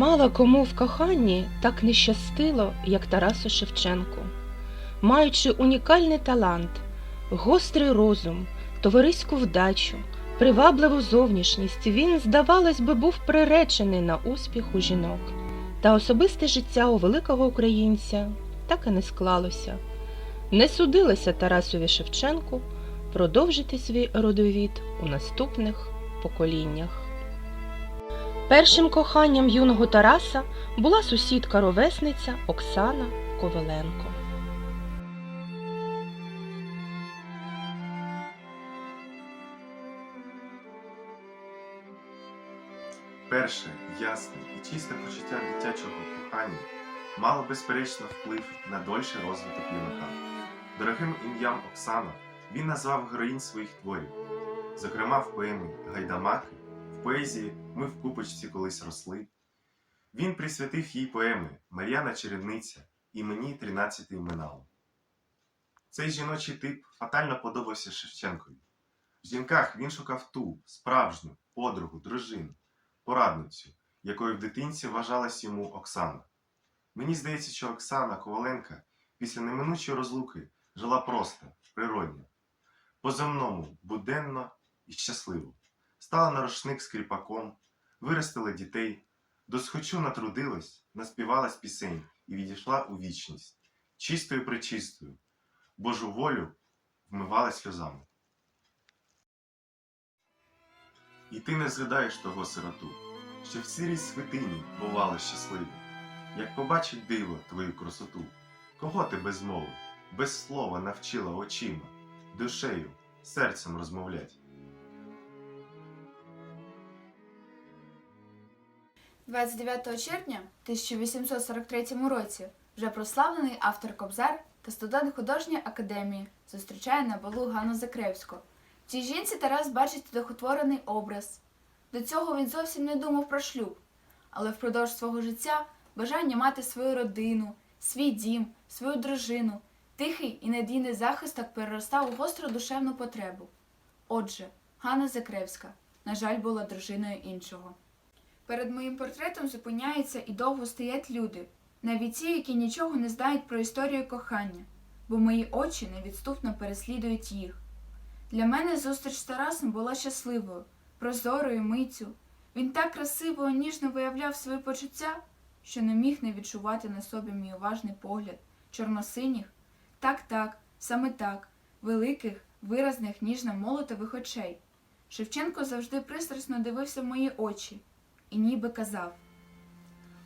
Мало кому в коханні так не щастило, як Тарасу Шевченку. Маючи унікальний талант, гострий розум, товариську вдачу, привабливу зовнішність, він, здавалось би, був приречений на успіх у жінок. Та особисте життя у великого українця так і не склалося. Не судилося Тарасові Шевченку продовжити свій родовід у наступних поколіннях. Першим коханням юного Тараса була сусідка-ровесниця Оксана Коваленко. Перше, ясне і чисте почуття дитячого кохання мало безперечно вплив на дольший розвиток юнака. Дорогим ім'ям Оксана він назвав героїнь своїх творів, зокрема в поемі Гайдамаки, поезії Ми в купочці колись росли. Він присвятив їй поеми Мар'яна Чередниця і мені тринадцятий минало. Цей жіночий тип фатально подобався Шевченкові. В жінках він шукав ту справжню подругу, дружину порадницю, якою в дитинці вважалась йому Оксана. Мені здається, що Оксана Коваленка після неминучої розлуки жила просто, природньо, по-земному, буденно і щасливо. Стала на рушник скріпаком, виростила дітей, досхочу натрудилась, наспівалась пісень і відійшла у вічність, чистою причистою, Божу волю вмивала сльозами. І ти не згадаєш того сироту, що в сирій святині бувало щасливі, як побачить диво твою красоту, кого ти без мови, без слова навчила очима, душею, серцем розмовлять. 29 червня 1843 році вже прославлений автор Кобзар та студент художньої академії зустрічає на балу Ганну Закревську. В цій жінці Тарас бачить одухотворений образ. До цього він зовсім не думав про шлюб, але впродовж свого життя бажання мати свою родину, свій дім, свою дружину, тихий і надійний захисток переростав у гостру душевну потребу. Отже, Ганна Закревська, на жаль, була дружиною іншого. Перед моїм портретом зупиняються і довго стоять люди, навіть ті, які нічого не знають про історію кохання, бо мої очі невідступно переслідують їх. Для мене зустріч з Тарасом була щасливою, прозорою миттю. Він так красиво і ніжно виявляв свої почуття, що не міг не відчувати на собі мій уважний погляд, чорносиніх, так, так, саме так, великих, виразних, ніжно молотових очей. Шевченко завжди пристрасно дивився в мої очі і ніби казав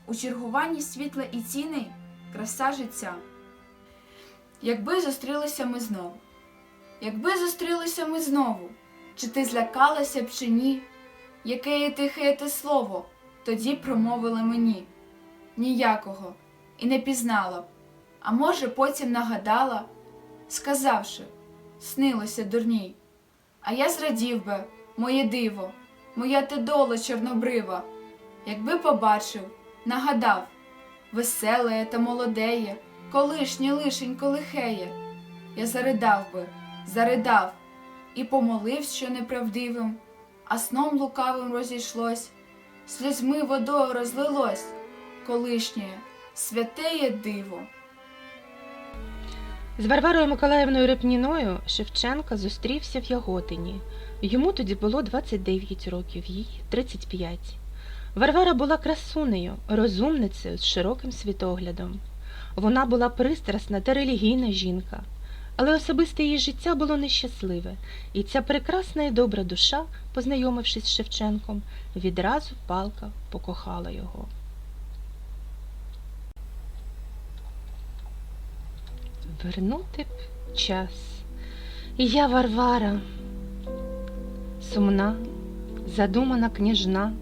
У чергуванні світла і ціни краса життя. Якби зустрілися ми знову, якби зустрілися ми знову, чи ти злякалася б чи ні? Яке тихе те слово тоді промовила мені? Ніякого, і не пізнала б, а може, потім нагадала, сказавши, снилося дурній. А я зрадів би, моє диво, моя ти дола чорнобрива, якби побачив, нагадав, веселеє та молодеє, колишнє лишенько лихеє. Я заридав би, заридав, і помоливсь, що неправдивим, а сном лукавим розійшлось, сльозьми водою розлилось, колишнє, святеє диво. З Варварою Миколаївною Репніною Шевченка зустрівся в Яготині. Йому тоді було 29 років, їй 35. Варвара була красунею, розумницею з широким світоглядом. Вона була пристрасна та релігійна жінка, але особисте її життя було нещасливе, і ця прекрасна і добра душа, познайомившись з Шевченком, відразу палка покохала його. Вернути б час. Я Варвара, сумна, задумана княжна,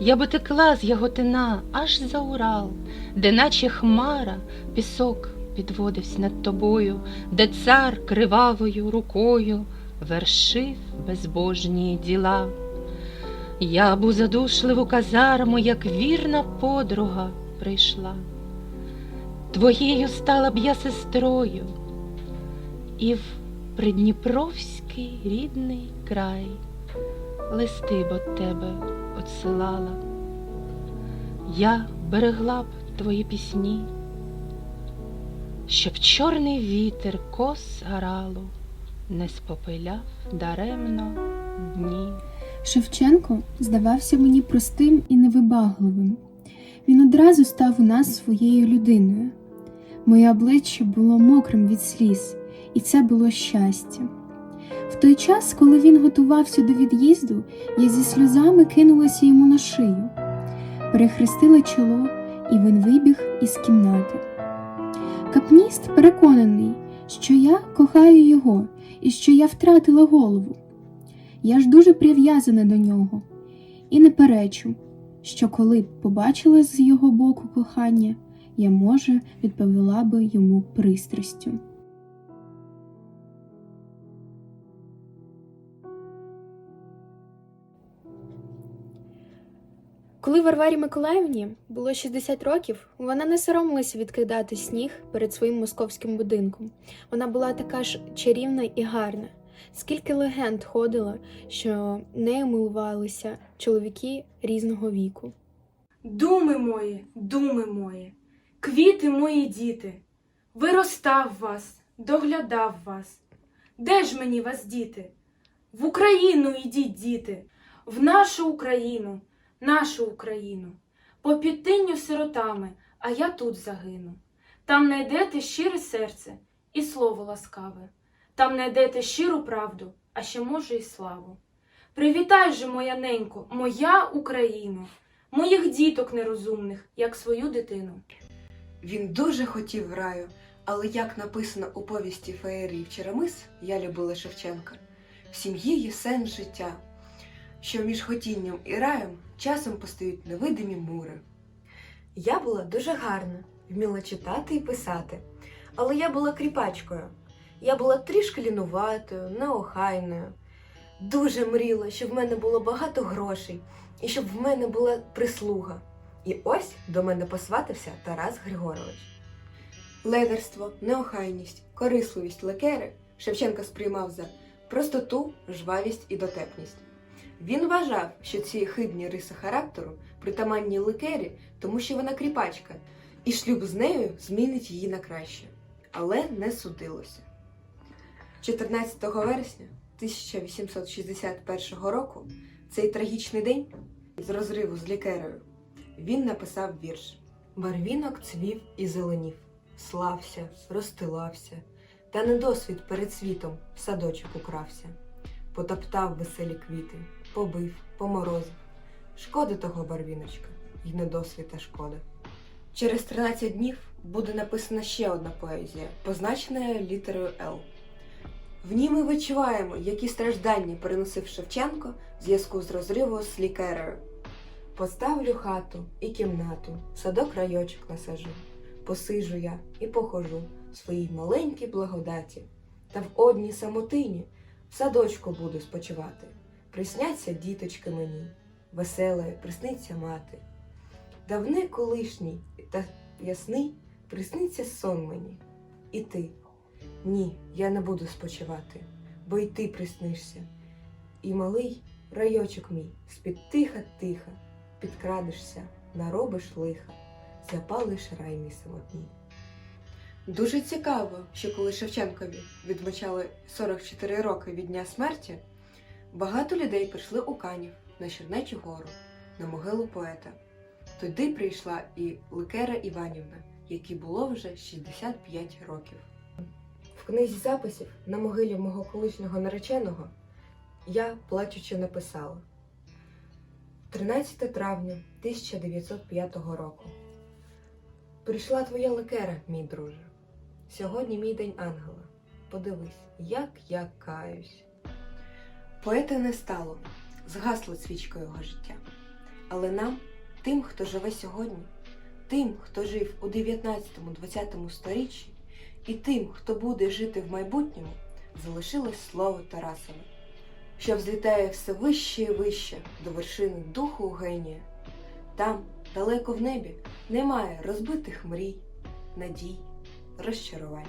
я би текла з Яготина аж за Урал, де наче хмара пісок підводився над тобою, де цар кривавою рукою вершив безбожні діла. Я б у задушливу казарму, як вірна подруга, прийшла. Твоєю стала б я сестрою, і в Придніпровський рідний край листи б от тебе отсилала. я берегла б твої пісні, щоб чорний вітер кос гаралу не спопиляв даремно дні. Шевченко здавався мені простим і невибагливим. Він одразу став у нас своєю людиною. Моє обличчя було мокрим від сліз, і це було щастя. В той час, коли він готувався до від'їзду, я зі сльозами кинулася йому на шию, перехрестила чоло, і він вибіг із кімнати. Капніст переконаний, що я кохаю його і що я втратила голову. Я ж дуже прив'язана до нього і не перечу, що коли б побачила з його боку кохання, я, може, відповіла би йому пристрастю. Коли Варварі Миколаївні було 60 років, вона не соромилася відкидати сніг перед своїм московським будинком. Вона була така ж чарівна і гарна. Скільки легенд ходило, що нею милувалися чоловіки різного віку. Думи мої, думи мої, квіти мої діти, виростав вас, доглядав вас. Де ж мені вас діти? В Україну йдіть, діти, в нашу Україну, нашу Україну, по підтинню сиротами, а я тут загину. Там найдете щире серце і слово ласкаве, там найдете щиру правду, а ще може й славу. Привітай же, моя ненько, моя Україно, моїх діток нерозумних, як свою дитину. Він дуже хотів раю, але як написано у повісті Феєрії Черемис, я любила Шевченка, в сім'ї є сенс життя, що між хотінням і раєм часом постають невидимі мури. Я була дуже гарна, вміла читати і писати, але я була кріпачкою. Я була трішки лінуватою, неохайною. Дуже мріла, щоб в мене було багато грошей і щоб в мене була прислуга. І ось до мене посватився Тарас Григорович. Ледерство, неохайність, корисливість лекери Шевченка сприймав за простоту, жвавість і дотепність. Він вважав, що ці хидні риси характеру притаманні лекері, тому що вона кріпачка, і шлюб з нею змінить її на краще. Але не судилося. 14 вересня 1861 року цей трагічний день з розриву з лікерою він написав вірш Барвінок цвів і зеленів, слався, розстилався, та недосвід перед світом в садочок укрався, потоптав веселі квіти, побив, поморозив. Шкода того барвіночка, й недосвіта шкода. Через 13 днів буде написана ще одна поезія, позначена літерою Л. В ній ми відчуваємо, які страждання переносив Шевченко в зв'язку з розривом з лікерою. Поставлю хату і кімнату, садок райочок насажу, посижу я і похожу в своїй маленькій благодаті, та в одній самотині в садочку буду спочивати. Присняться діточки мені, веселе присниться мати. Давне колишній та ясний присниться сон мені. І ти. Ні, я не буду спочивати, бо й ти приснишся. І малий райочок мій, з-під тиха-тиха, підкрадешся, наробиш лиха, запалиш рай мій самотній. Дуже цікаво, що коли Шевченкові відмічали 44 роки від дня смерті, багато людей прийшли у Канів на Чернечу гору, на могилу поета. Туди прийшла і Ликера Іванівна, якій було вже 65 років. В книзі записів на могилі мого колишнього нареченого я плачучи написала 13 травня 1905 року. Прийшла твоя лекера, мій друже. Сьогодні мій день ангела. Подивись, як я каюсь. Поета не стало, згасла свічка його життя. Але нам, тим, хто живе сьогодні, тим, хто жив у 19-20 сторіччі, і тим, хто буде жити в майбутньому, залишилось слово Тарасове, що взлітає все вище і вище до вершини духу генія. Там, далеко в небі, немає розбитих мрій, надій, розчарувань.